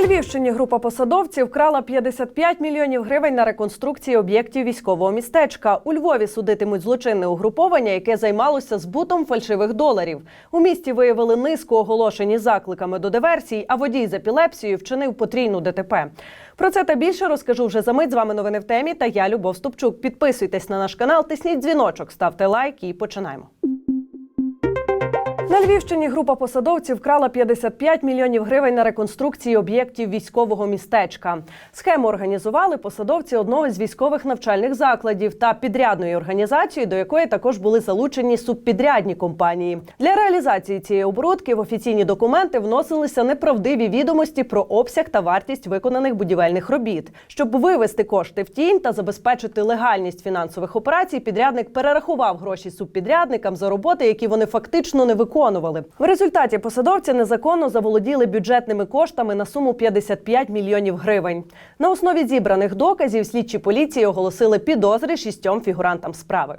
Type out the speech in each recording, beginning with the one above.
На Львівщині група посадовців вкрала 55 мільйонів гривень на реконструкції об'єктів військового містечка. У Львові судитимуть злочинне угруповання, яке займалося збутом фальшивих доларів. У місті виявили низку оголошень із закликами до диверсій, а водій з епілепсією вчинив потрійну ДТП. Про це та більше розкажу вже за мить. З вами новини в темі. Та я Любов Стопчук. Підписуйтесь на наш канал, тисніть дзвіночок, ставте лайк і починаємо. На Львівщині група посадовців вкрала 55 мільйонів гривень на реконструкції об'єктів військового містечка. Схему організували посадовці одного з військових навчальних закладів та підрядної організації, до якої також були залучені субпідрядні компанії. Для реалізації цієї оборудки в офіційні документи вносилися неправдиві відомості про обсяг та вартість виконаних будівельних робіт. Щоб вивести кошти в тінь та забезпечити легальність фінансових операцій, підрядник перерахував гроші субпідрядникам за роботи, які вони фактично не виконували. В результаті посадовці незаконно заволоділи бюджетними коштами на суму 55 мільйонів гривень. На основі зібраних доказів слідчі поліції оголосили підозри шістьом фігурантам справи.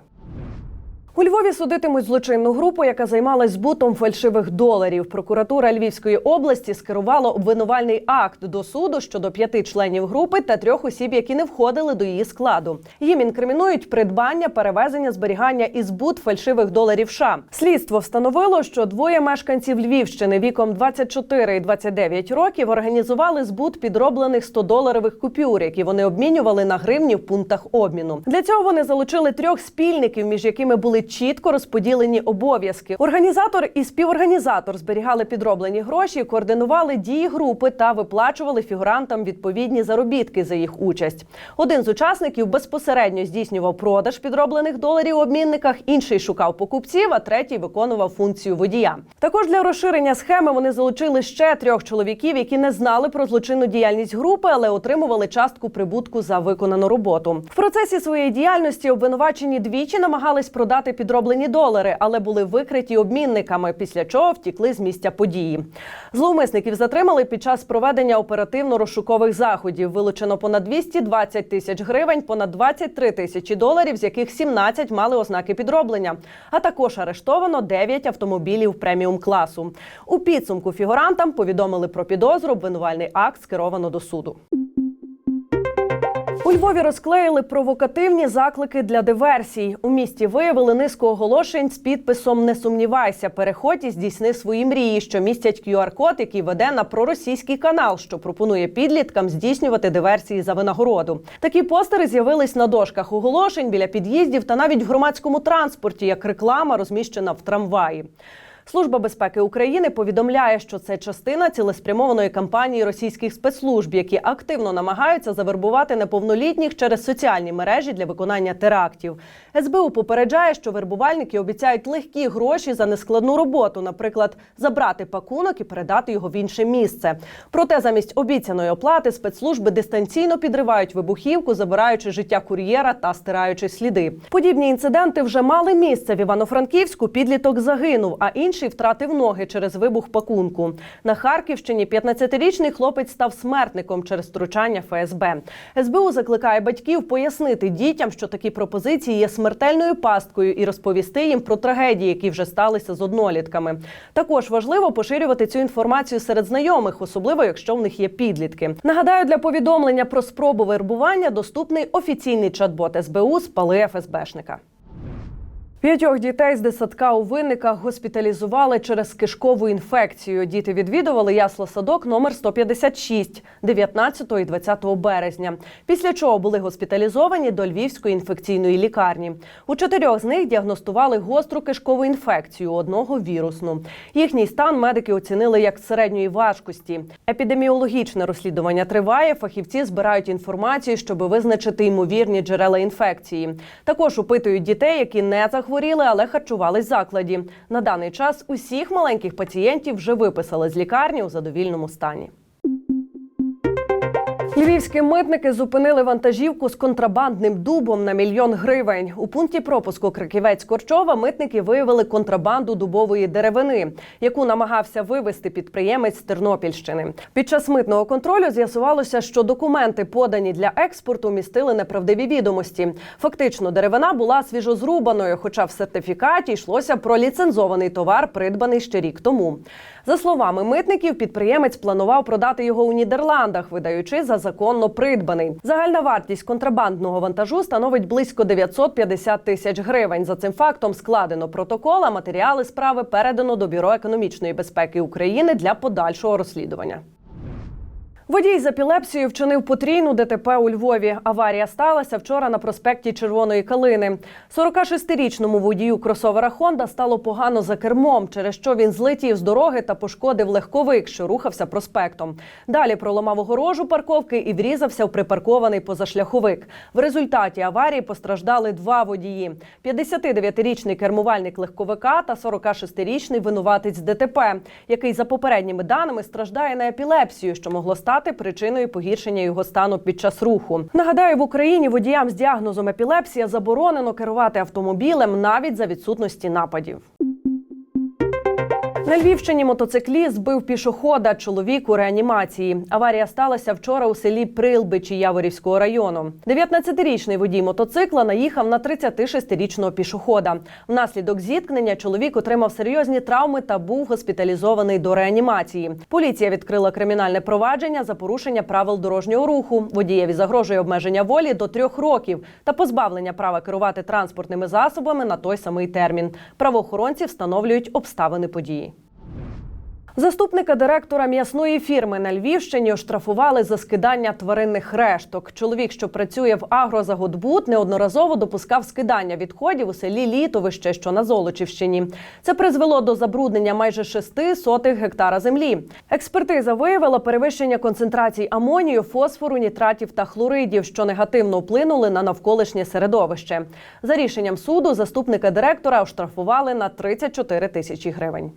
У Львові судитимуть злочинну групу, яка займалась збутом фальшивих доларів. Прокуратура Львівської області скерувала обвинувальний акт до суду щодо п'яти членів групи та трьох осіб, які не входили до її складу. Їм інкримінують придбання, перевезення, зберігання і збут фальшивих доларів. США. слідство встановило, що двоє мешканців Львівщини віком 24 і 29 років організували збут підроблених 100-доларових купюр, які вони обмінювали на гривні в пунктах обміну. Для цього вони залучили трьох спільників, між якими були чітко розподілені обов'язки. Організатор і співорганізатор зберігали підроблені гроші, координували дії групи та виплачували фігурантам відповідні заробітки за їх участь. Один з учасників безпосередньо здійснював продаж підроблених доларів у обмінниках, інший шукав покупців, а третій виконував функцію водія. Також для розширення схеми вони залучили ще трьох чоловіків, які не знали про злочинну діяльність групи, але отримували частку прибутку за виконану роботу. В процесі своєї діяльності обвинувачені двічі намагались продати підроблені долари, але були викриті обмінниками, після чого втікли з місця події. Зловмисників затримали під час проведення оперативно-розшукових заходів. Вилучено понад 220 тисяч гривень, понад 23 тисячі доларів, з яких 17 мали ознаки підроблення. А також арештовано 9 автомобілів преміум класу. У підсумку фігурантам повідомили про підозру. Обвинувальний акт скеровано до суду. У Львові розклеїли провокативні заклики для диверсій. У місті виявили низку оголошень з підписом Не сумнівайся, переходь і здійсни свої мрії, що містять QR-код, який веде на проросійський канал, що пропонує підліткам здійснювати диверсії за винагороду. Такі постери з'явились на дошках оголошень біля під'їздів та навіть в громадському транспорті, як реклама розміщена в трамваї. Служба безпеки України повідомляє, що це частина цілеспрямованої кампанії російських спецслужб, які активно намагаються завербувати неповнолітніх через соціальні мережі для виконання терактів. СБУ попереджає, що вербувальники обіцяють легкі гроші за нескладну роботу, наприклад, забрати пакунок і передати його в інше місце. Проте замість обіцяної оплати спецслужби дистанційно підривають вибухівку, забираючи життя кур'єра та стираючи сліди. Подібні інциденти вже мали місце в Івано-Франківську. Підліток загинув, а інший втратив ноги через вибух пакунку. На Харківщині 15-річний хлопець став смертником через втручання ФСБ. СБУ закликає батьків пояснити дітям, що такі пропозиції є смертельною пасткою, і розповісти їм про трагедії, які вже сталися з однолітками. Також важливо поширювати цю інформацію серед знайомих, особливо якщо в них є підлітки. Нагадаю, для повідомлення про спробу вербування доступний офіційний чат-бот СБУ «Спали ФСБшника». П'ятьох дітей з дитсадка у винниках госпіталізували через кишкову інфекцію. Діти відвідували ясла садок номер 156 19 і 20 березня. Після чого були госпіталізовані до Львівської інфекційної лікарні. У чотирьох з них діагностували гостру кишкову інфекцію, одного вірусну. Їхній стан медики оцінили як середньої важкості. Епідеміологічне розслідування триває. Фахівці збирають інформацію, щоб визначити ймовірні джерела інфекції. Також опитують дітей, які не захворіли захворіли, але харчувались закладі. На даний час усіх маленьких пацієнтів вже виписали з лікарні у задовільному стані. Львівські митники зупинили вантажівку з контрабандним дубом на мільйон гривень. У пункті пропуску Криківець Корчова митники виявили контрабанду дубової деревини, яку намагався вивезти підприємець з Тернопільщини. Під час митного контролю з'ясувалося, що документи, подані для експорту, містили неправдиві відомості. Фактично, деревина була свіжозрубаною, хоча в сертифікаті йшлося про ліцензований товар, придбаний ще рік тому. За словами митників, підприємець планував продати його у Нідерландах, видаючи за законно придбаний. Загальна вартість контрабандного вантажу становить близько 950 тисяч гривень. За цим фактом складено протокол, а матеріали справи передано до бюро економічної безпеки України для подальшого розслідування. Водій з епілепсією вчинив потрійну ДТП у Львові. Аварія сталася вчора на проспекті Червоної Калини. 46-річному водію кросовера Хонда стало погано за кермом, через що він злетів з дороги та пошкодив легковик, що рухався проспектом. Далі проламав огорожу парковки і врізався в припаркований позашляховик. В результаті аварії постраждали два водії: 59-річний кермувальник легковика та 46-річний винуватець ДТП, який за попередніми даними страждає на епілепсію, що могло стати причиною погіршення його стану під час руху. Нагадаю, в Україні водіям з діагнозом епілепсія заборонено керувати автомобілем навіть за відсутності нападів. На Львівщині мотоцикліст збив пішохода чоловік у реанімації. Аварія сталася вчора у селі Прилбичі Яворівського району. 19-річний водій мотоцикла наїхав на 36-річного пішохода. Внаслідок зіткнення чоловік отримав серйозні травми та був госпіталізований до реанімації. Поліція відкрила кримінальне провадження за порушення правил дорожнього руху. Водієві загрожує обмеження волі до трьох років та позбавлення права керувати транспортними засобами на той самий термін. Правоохоронці встановлюють обставини події. Заступника директора м'ясної фірми на Львівщині оштрафували за скидання тваринних решток. Чоловік, що працює в агрозагодбуд, неодноразово допускав скидання відходів у селі Літовище, що на Золочівщині. Це призвело до забруднення майже шести сотих гектара землі. Експертиза виявила перевищення концентрацій амонію, фосфору, нітратів та хлоридів, що негативно вплинули на навколишнє середовище. За рішенням суду заступника директора оштрафували на 34 тисячі гривень.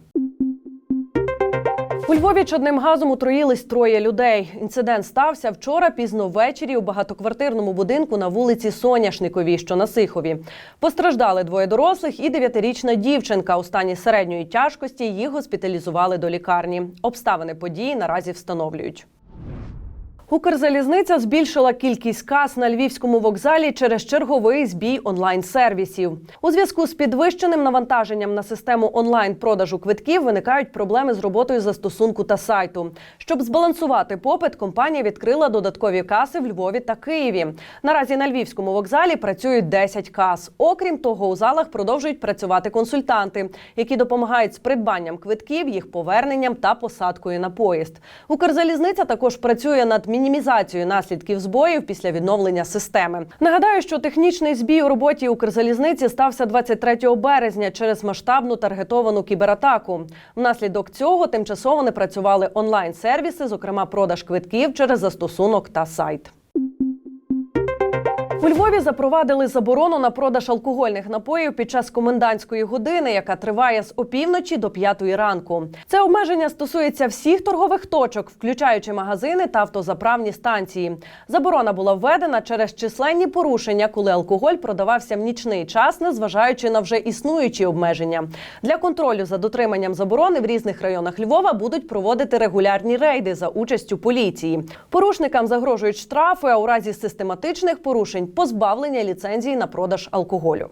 У Львові чадним газом отруїлись троє людей. Інцидент стався вчора пізно ввечері у багатоквартирному будинку на вулиці Соняшниковій, що на Сихові. Постраждали двоє дорослих і дев'ятирічна дівчинка. У стані середньої тяжкості їх госпіталізували до лікарні. Обставини події наразі встановлюють. Укрзалізниця збільшила кількість кас на львівському вокзалі через черговий збій онлайн-сервісів. У зв'язку з підвищеним навантаженням на систему онлайн-продажу квитків виникають проблеми з роботою застосунку та сайту. Щоб збалансувати попит, компанія відкрила додаткові каси в Львові та Києві. Наразі на львівському вокзалі працюють 10 кас. Окрім того, у залах продовжують працювати консультанти, які допомагають з придбанням квитків, їх поверненням та посадкою на поїзд. Укрзалізниця також працює над мінімізацією наслідків збоїв після відновлення системи. Нагадаю, що технічний збій у роботі Укрзалізниці стався 23 березня через масштабну таргетовану кібератаку. Внаслідок цього тимчасово не працювали онлайн-сервіси, зокрема продаж квитків через застосунок та сайт. У Львові запровадили заборону на продаж алкогольних напоїв під час комендантської години, яка триває з опівночі до п'ятої ранку. Це обмеження стосується всіх торгових точок, включаючи магазини та автозаправні станції. Заборона була введена через численні порушення, коли алкоголь продавався в нічний час, незважаючи на вже існуючі обмеження. Для контролю за дотриманням заборони в різних районах Львова будуть проводити регулярні рейди за участю поліції. Порушникам загрожують штрафи, а у разі систематичних порушень позбавлення ліцензії на продаж алкоголю.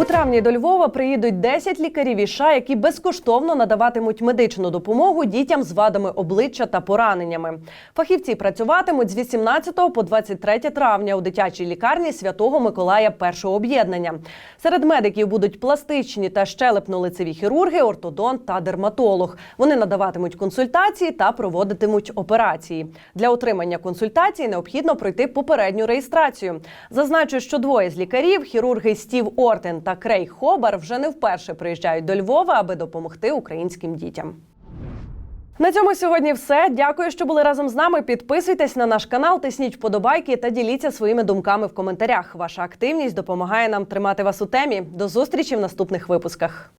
У травні до Львова приїдуть 10 лікарів і які безкоштовно надаватимуть медичну допомогу дітям з вадами обличчя та пораненнями. Фахівці працюватимуть з 18 по 23 травня у дитячій лікарні Святого Миколая першого об'єднання. Серед медиків будуть пластичні та щелепно-лицеві хірурги, ортодонт та дерматолог. Вони надаватимуть консультації та проводитимуть операції. Для отримання консультації необхідно пройти попередню реєстрацію. Зазначу, що двоє з лікарів, хірурги Стів Ортен та Крей Хобар, вже не вперше приїжджають до Львова, аби допомогти українським дітям. На цьому сьогодні все. Дякую, що були разом з нами. Підписуйтесь на наш канал, тисніть вподобайки та діліться своїми думками в коментарях. Ваша активність допомагає нам тримати вас у темі. До зустрічі в наступних випусках.